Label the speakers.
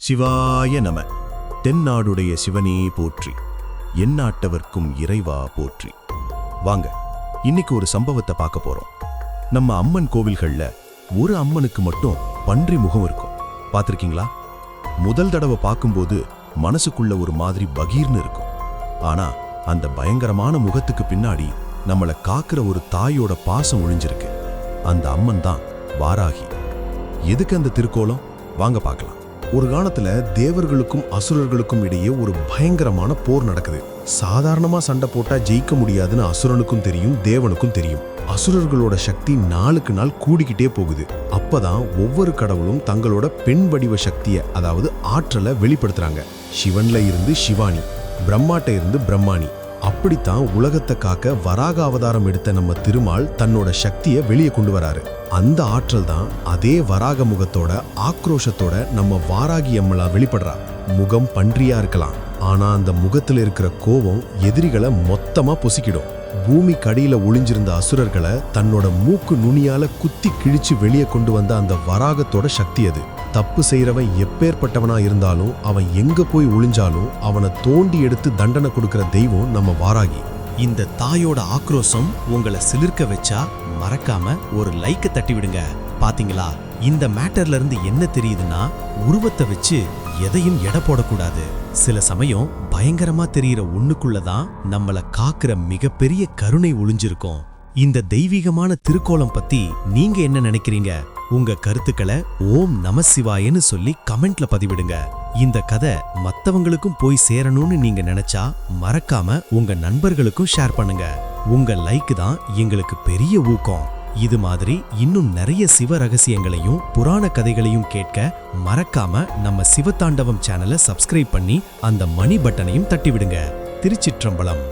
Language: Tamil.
Speaker 1: சிவாய நம. தென்னாடுடைய சிவனே போற்றி. எந்நாட்டவர்க்கும் இறைவா போற்றி. வாங்க இன்னைக்கு ஒரு சம்பவத்தை பார்க்க போறோம். நம்ம அம்மன் கோவில்கள்ல ஒரு அம்மனுக்கு மட்டும் பன்றி முகம் இருக்கும். பார்த்திருக்கீங்களா? முதல் தடவை பார்க்கும்போது மனசுக்குள்ள ஒரு மாதிரி பகீர்னு இருக்கும். ஆனா அந்த பயங்கரமான முகத்துக்கு பின்னாடி நம்மள காக்குற ஒரு தாயோட பாசம் ஒழிஞ்சிருக்கு. அந்த அம்மன் தான் வாராகி. எதுக்கு அந்த திருக்கோலம்? வாங்க பார்க்கலாம்.
Speaker 2: ஒரு காலத்துல தேவர்களுக்கும் அசுரர்களுக்கும் இடையே ஒரு பயங்கரமான போர் நடக்குது. சாதாரணமா சண்டை போட்டா ஜெயிக்க முடியாதுன்னு அசுரனுக்கும் தெரியும் தேவனுக்கும் தெரியும். அசுரர்களோட சக்தி நாளுக்கு நாள் கூடிக்கிட்டே போகுது. அப்பதான் ஒவ்வொரு கடவுளும் தங்களோட பெண் வடிவ சக்தியை அதாவது ஆற்றலை வெளிப்படுத்துறாங்க. சிவன்ல இருந்து சிவானி பிரம்மாட்ட இருந்து பிரம்மாணி அப்படித்தான் உலகத்தை காக்க வராக அவதாரம் எடுத்த நம்ம திருமால் தன்னோட சக்தியை வெளியே கொண்டு வராரு. அந்த ஆற்றல் தான் அதே வராக முகத்தோட ஆக்ரோஷத்தோட நம்ம வாராகி அம்மளா வெளிப்படுறா. முகம் பன்றியா இருக்கலாம். ஆனா அந்த முகத்துல இருக்கிற கோவம் எதிரிகளை மொத்தமா பொசிக்கிடும். பூமி கடியில ஒளிஞ்சிருந்த அசுரர்களை தன்னோட மூக்கு நுனியால குத்தி கிழிச்சு வெளியே கொண்டு வந்த அந்த வராகத்தோட சக்தி அது. தப்பு செய்யறவன் எப்பேற்பட்டவனா இருந்தாலும் அவன் எங்க போய் ஒளிஞ்சாலும் அவனை தோண்டி எடுத்து தண்டனை கொடுக்கிற தெய்வம் நம்ம வாராகி.
Speaker 3: இந்த தாயோட ஆக்ரோஷம் உங்களை சிலிர்க்க வச்சா மறக்காம ஒரு லைக் தட்டி விடுங்க பாத்தீங்களா? இந்த மேட்டர்ல இருந்து என்ன தெரியுதுன்னா உருவத்தை வச்சு எதையும் எடை போடக்கூடாது. சில சமயம் பயங்கரமா தெரியிற ஒண்ணுக்குள்ளதான் நம்மள காக்குற மிகப்பெரிய கருணை ஒளிஞ்சிருக்கும். இந்த தெய்வீகமான திருக்கோலம் பத்தி நீங்க என்ன நினைக்கிறீங்க? உங்க கருத்துக்களை ஓம் நம சிவாயன்னு சொல்லி கமெண்ட்ல பதிவிடுங்க. இந்த கதை மத்தவங்களுக்கும் போய் சேரணும்னு நீங்க நினைச்சா மறக்காம உங்க நண்பர்களுக்கும் ஷேர் பண்ணுங்க. உங்க லைக் தான் எங்களுக்கு பெரிய ஊக்கம். இது மாதிரி இன்னும் நிறைய சிவ ரகசியங்களையும் புராண கதைகளையும் கேட்க மறக்காம நம்ம சிவதாண்டவம் சேனலை சப்ஸ்கிரைப் பண்ணி அந்த மணி பட்டனையும் தட்டிவிடுங்க. திருச்சிற்றம்பலம்.